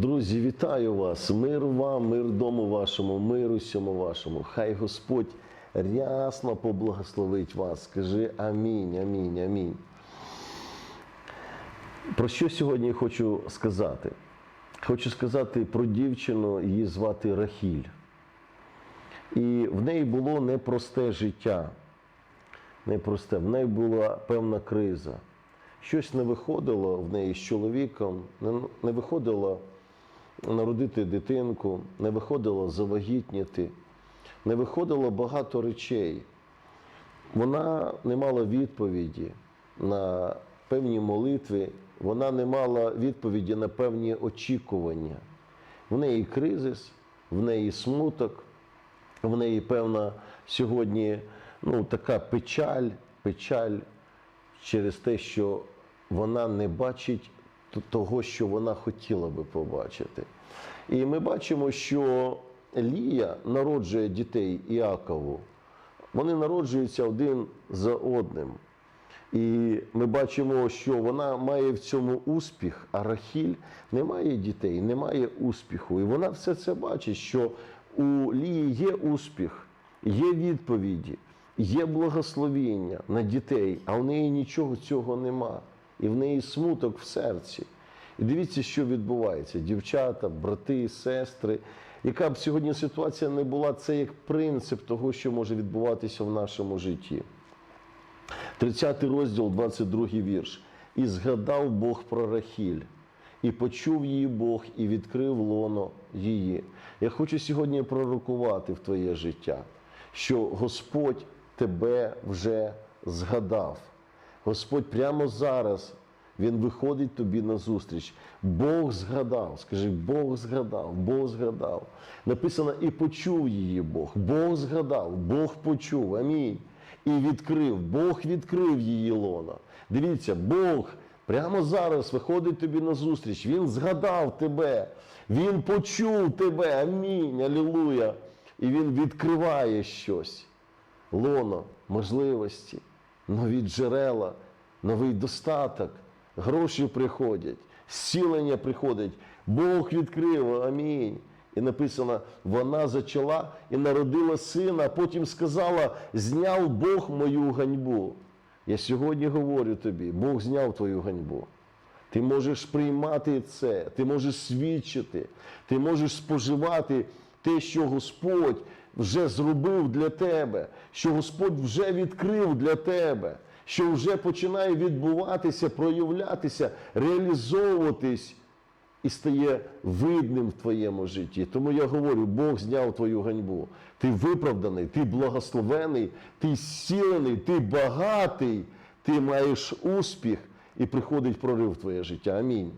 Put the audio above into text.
Друзі, вітаю вас! Мир вам, мир дому вашому, мир усьому вашому. Хай Господь рясно поблагословить вас. Скажи амінь, амінь, амінь. Про що сьогодні хочу сказати? Хочу сказати про дівчину, її звати Рахіль. І в неї було непросте життя. Непросте. В неї була певна криза. Щось не виходило в неї з чоловіком, не- виходило народити дитинку, не виходило завагітніти, не виходило багато речей. Вона не мала відповіді на певні молитви, вона не мала відповіді на певні очікування. В неї кризис, в неї смуток, в неї певна сьогодні ну, така печаль, печаль через те, що вона не бачить того, що вона хотіла би побачити. І ми бачимо, що Лія народжує дітей Іакову. Вони народжуються один за одним. І ми бачимо, що вона має в цьому успіх, а Рахіль не має дітей, не має успіху. І вона все це бачить, що у Лії є успіх, є відповіді, є благословіння на дітей, а в неї нічого цього нема. І в неї смуток в серці. І дивіться, що відбувається. Дівчата, брати, сестри. Яка б сьогодні ситуація не була, це як принцип того, що може відбуватися в нашому житті. 30 розділ, 22 вірш. І згадав Бог про Рахіль, і почув її Бог, і відкрив лоно її. Я хочу сьогодні пророкувати в твоє життя, що Господь тебе вже згадав. Господь прямо зараз Він виходить тобі на зустріч. Бог згадав, скажи, Бог згадав, Бог згадав. Написано, і почув її Бог. Бог згадав, Бог почув. Амінь. І відкрив, Бог відкрив її лона. Дивіться, Бог прямо зараз виходить тобі на зустріч. Він згадав тебе, Він почув тебе. Амінь. Алілуя. І Він відкриває щось. Лоно, можливості, нові джерела, новий достаток, гроші приходять, зцілення приходить. Бог відкрив, амінь. І написано, вона зачала і народила сина, а потім сказала: зняв Бог мою ганьбу. Я сьогодні говорю тобі, Бог зняв твою ганьбу. Ти можеш приймати це, ти можеш свідчити, ти можеш споживати те, що Господь вже зробив для тебе, що Господь вже відкрив для тебе, що вже починає відбуватися, проявлятися, реалізовуватись і стає видним в твоєму житті. Тому я говорю, Бог зняв твою ганьбу. Ти виправданий, ти благословений, ти зцілений, ти багатий, ти маєш успіх і приходить прорив в твоє життя. Амінь.